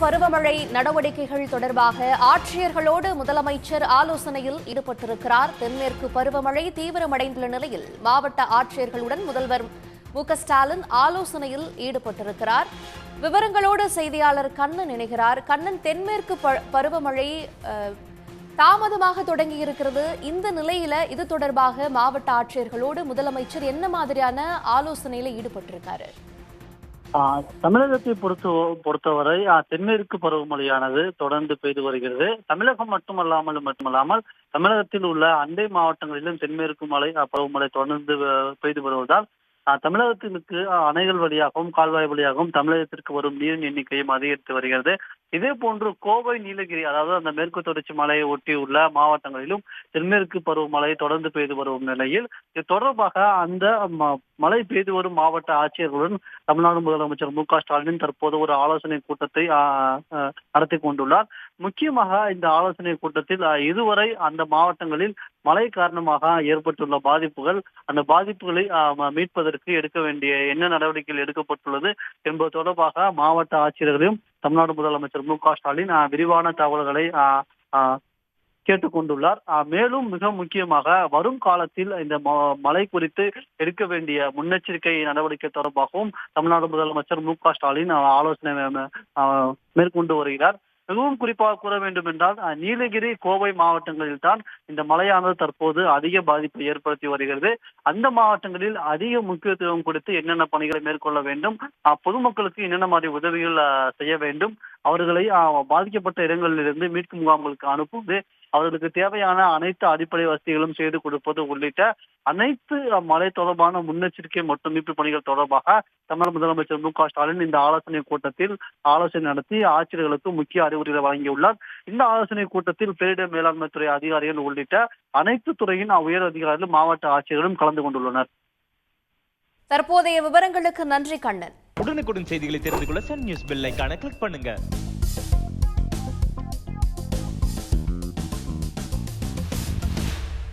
பருவமழை நடவடிக்கைகள் தொடர்பாக ஆட்சியர்களோடு முதலமைச்சர் ஆலோசனையில் ஈடுபட்டிருக்கிறார். தென்மேற்கு பருவமழை தீவிரமடைந்துள்ள நிலையில் மாவட்ட ஆட்சியர்களுடன் முதல்வர் மு க ஸ்டாலின் ஆலோசனையில் ஈடுபட்டிருக்கிறார். விவரங்களோடு செய்தியாளர் கண்ணன் இணைகிறார். கண்ணன் தென்மேற்கு ப- பருவமழை தாமதமாக தொடங்கி இருக்கிறது இந்த நிலையில இது தொடர்பாக மாவட்ட ஆட்சியர்களோடு முதலமைச்சர் என்ன மாதிரியான ஆலோசனையில ஈடுபட்டிருக்காரு? தமிழகத்தை பொறுத்த பொறுத்தவரை தென்மேற்கு பருவமழையானது தொடர்ந்து பெய்து வருகிறது. தமிழகம் மட்டுமல்லாமல் மட்டுமல்லாமல் தமிழகத்தில் உள்ள அண்டை மாவட்டங்களிலும் தென்மேற்கு மழை பருவமழை தொடர்ந்து பெய்து வருவதால் தமிழகத்திற்கு ஆஹ், அணைகள் வழியாகவும் கால்வாய் வழியாகவும் தமிழகத்திற்கு வரும் நீரின் எண்ணிக்கையும் அதிகரித்து வருகிறது. இதே போன்று கோவை நீலகிரி அதாவது அந்த மேற்கு தொடர்ச்சி மலையை ஒட்டி உள்ள மாவட்டங்களிலும் தென்மேற்கு பருவமழை தொடர்ந்து பெய்து வரும் நிலையில் இது தொடர்பாக அந்த ம- மழை பெய்து வரும் மாவட்ட ஆட்சியர்களுடன் தமிழ்நாடு முதலமைச்சர் மு க ஸ்டாலின் தற்போது ஒரு ஆலோசனை கூட்டத்தை நடத்தி கொண்டுள்ளார். முக்கியமாக இந்த ஆலோசனை கூட்டத்தில் இதுவரை அந்த மாவட்டங்களில் மழை காரணமாக ஏற்பட்டுள்ள பாதிப்புகள் அந்த பாதிப்புகளை மீட்பதற்கு எடுக்க வேண்டிய என்ன நடவடிக்கைகள் எடுக்கப்பட்டுள்ளது என்பது தொடர்பாக மாவட்ட ஆட்சியர்களையும் தமிழ்நாடு முதலமைச்சர் மு க ஸ்டாலின் விரிவான தகவல்களை ஆஹ், ஆஹ், கேட்டுக்கொண்டுள்ளார். மேலும் மிக முக்கியமாக வரும் காலத்தில் இந்த ம- மழை குறித்து எடுக்க வேண்டிய முன்னெச்சரிக்கை நடவடிக்கை தொடர்பாகவும் தமிழ்நாடு முதலமைச்சர் மு க ஸ்டாலின் ஆலோசனை மேற்கொண்டு வருகிறார். மிகவும் குறிப்பாக கூற வேண்டும் என்றால் நீலகிரி கோவை மாவட்டங்களில் தான் இந்த மழையானது தற்போது அதிக பாதிப்பை ஏற்படுத்தி வருகிறது. அந்த மாவட்டங்களில் அதிக முக்கியத்துவம் கொடுத்து என்னென்ன பணிகளை மேற்கொள்ள வேண்டும் பொதுமக்களுக்கு என்னென்ன மாதிரி உதவிகள் செய்ய வேண்டும் அவர்களை பாதிக்கப்பட்ட இடங்களிலிருந்து மீட்கும் முகாம்களுக்கு அனுப்புவது அவர்களுக்கு தேவையான அனைத்து அடிப்படை வசதிகளும் செய்து கொடுப்பது உள்ளிட்ட அனைத்து மழை தொடர்பான முன்னெச்சரிக்கை மற்றும் மீட்பு பணிகள் தொடர்பாக தமிழக முதலமைச்சர் மு க ஸ்டாலின் இந்த ஆலோசனை கூட்டத்தில் ஆலோசனை நடத்தி ஆட்சியர்களுக்கு முக்கிய அறிவுரைகளை வழங்கியுள்ளார். இந்த ஆலோசனை கூட்டத்தில் பேரிடர் மேலாண்மை துறை அதிகாரிகள் உள்ளிட்ட அனைத்து துறையின் உயர் அதிகாரிகளும் மாவட்ட ஆட்சியர்களும் கலந்து கொண்டுள்ளனர். தற்போதைய விவரங்களுக்கு நன்றி கண்ணன். உடனுக்குடன் செய்திகளை தெரிந்து கொள்ள சன் நியூஸ் பெல் கிளிக் பண்ணுங்க.